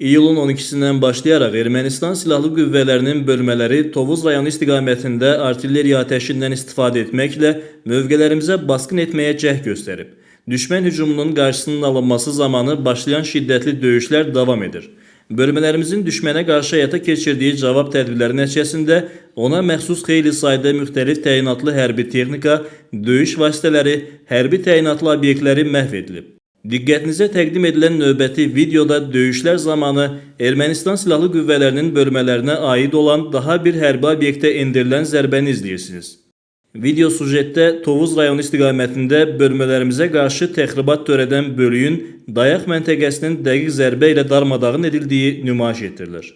İyulun 12-sindən başlayaraq Ermənistan Silahlı Qüvvələrinin bölmələri Tovuz rayonu istiqamətində artilleriya atəşindən istifadə etməklə mövqələrimizə basqın etməyə cəhd göstərib. Düşmən hücumunun qarşısının alınması zamanı başlayan şiddətli döyüşlər davam edir. Bölmələrimizin düşmənə qarşı həyata keçirdiyi cavab tədbirləri nəticəsində ona məxsus xeyli sayda müxtəlif təyinatlı hərbi texnika, döyüş vasitələri, hərbi təyinatlı obyektləri məhv edilib. Diqqətinizə təqdim edilən növbəti videoda döyüşlər zamanı Ermənistan Silahlı Qüvvələrinin bölmələrinə aid olan daha bir hərbi obyektə endirilən zərbəni izləyirsiniz. Video sujetdə Tovuz rayonu istiqamətində bölmələrimizə qarşı təxribat törədən bölüyün dayaq məntəqəsinin dəqiq zərbə ilə darmadağın edildiyi nümayiş etdirilir.